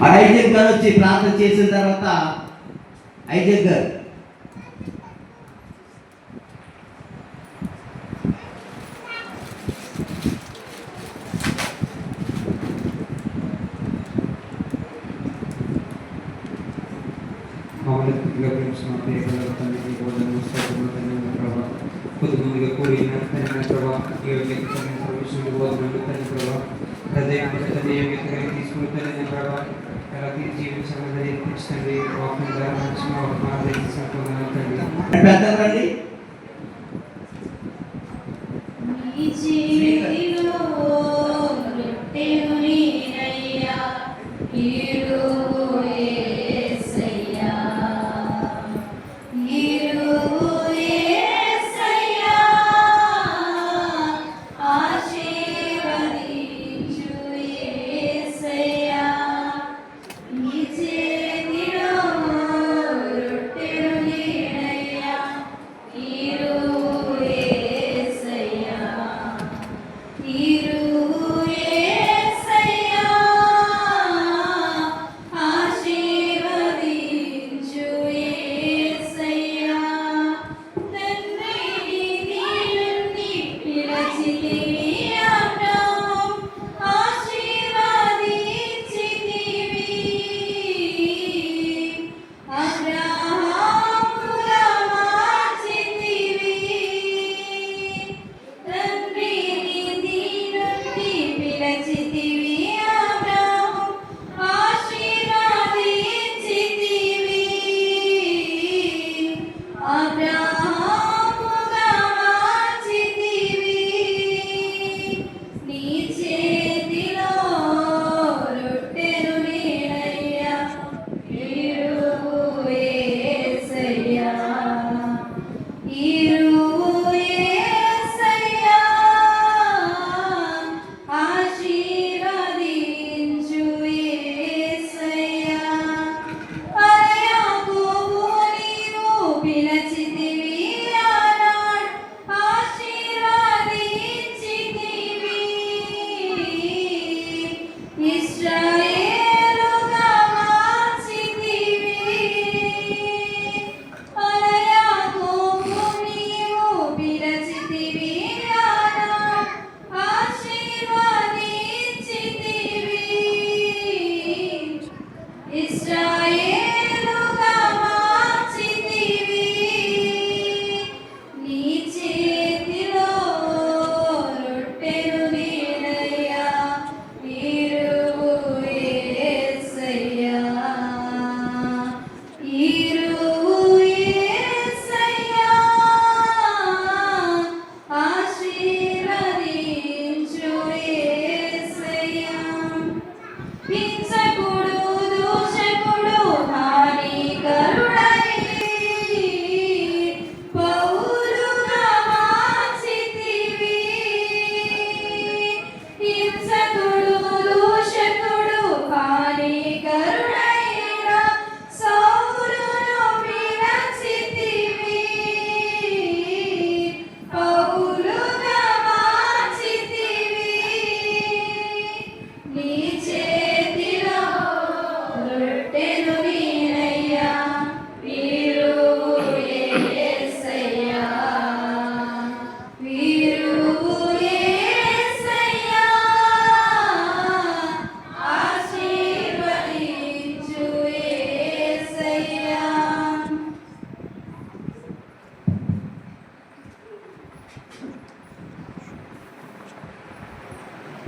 మరి ఐజగ్ గారు వచ్చి ప్రార్థన చేసిన తర్వాత ఐజగ్ గారు. మమ్మల్ని ప్రేమిస్తున్న ప్రియపడారు హృదయపూర్వక నియోగితగా తీసుకుంటుంది ప్రభావ అలాగే జీవించడం జరిగింది వాకింగ్ ద్వారా మంచి మా పెద్దలు రండి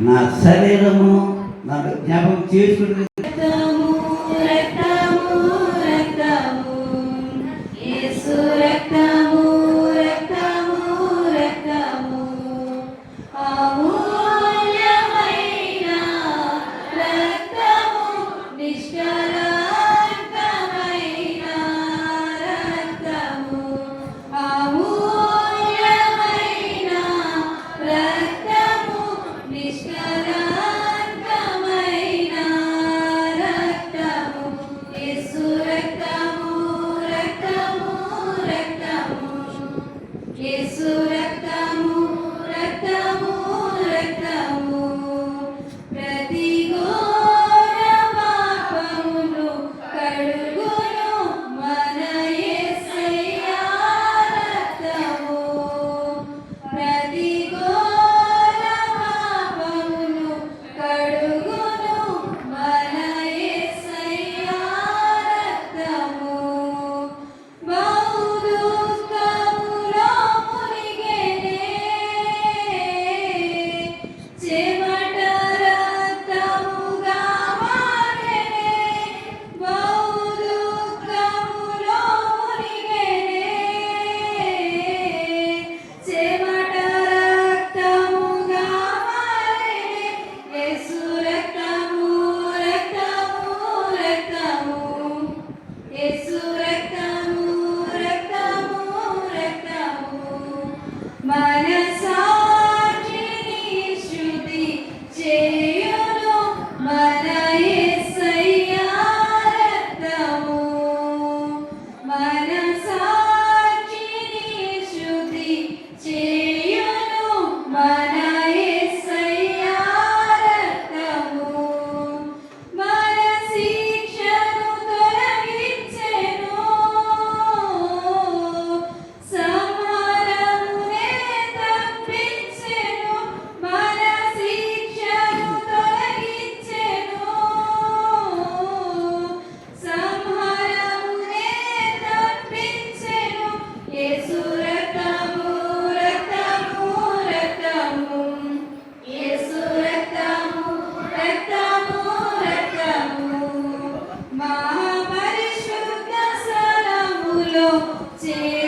నా శరీరము నన్ను జ్ఞాపకం చేసుకుంటే See.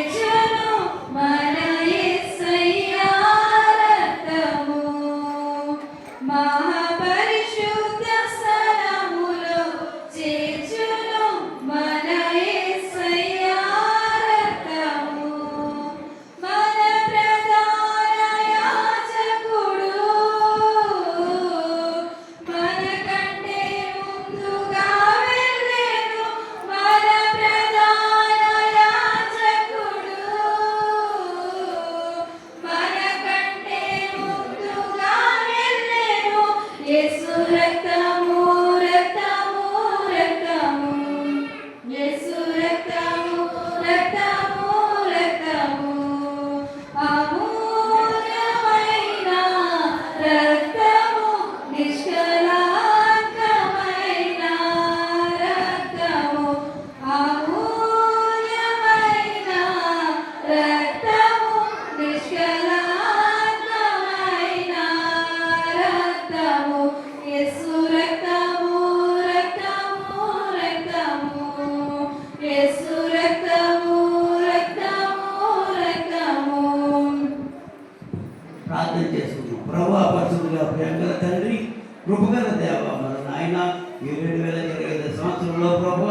కృపగల దేవ మరి నాయన ఈ రెండు వేల ఇరవై ఐదు సంవత్సరంలో ప్రభు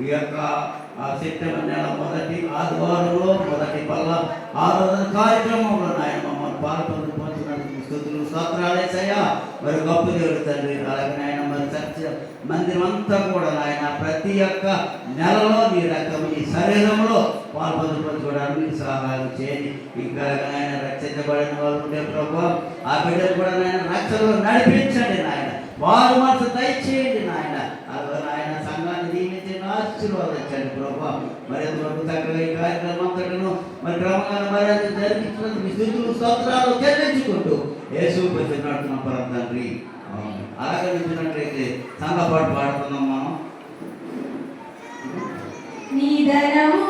ఈ యొక్క సెప్టెంబర్ నెల మొదటి ఆదివారంలో మొదటి పల్ల ఆరాధన కార్యక్రమంలో నాయన మమ్మల్ని పాల్పొందు పంచుకున్నందుకు స్థుతులు స్తోత్రాలేసయ్యా మరి గొప్ప దేవుడు తండ్రి అలాగే నాయన మరి చర్చ మందిరం అంతా కూడా నాయన ప్రతి ఒక్క నెలలో నీ రకం ఈ శరీరంలో పాల్పొందు పంచుకోవడానికి సహాయం చేయండి. ఇంకా నాయన రక్షించబడిన వాళ్ళు ఉండే ప్రభు ఆ బిడ్డలు కూడా నాయన రక్షణలో నడిపించండి నాయన. వారు మనసు దయచేయండి నాయన. అలాగే నాయన సంఘాన్ని దీవించి ఆశీర్వాదించండి ప్రభు. మరి ఎంతవరకు చక్కగా ఈ కార్యక్రమం అంతటను మరి క్రమంగా మరి అది జరిపించినందుకు మీ స్తోత్రాలు చెల్లించుకుంటూ యేసు పెట్టినట్టు పరం తండ్రి. అలాగే నిలిచినట్లయితే సంఘ పాటు పాడుతున్నాం మనం. నిదరము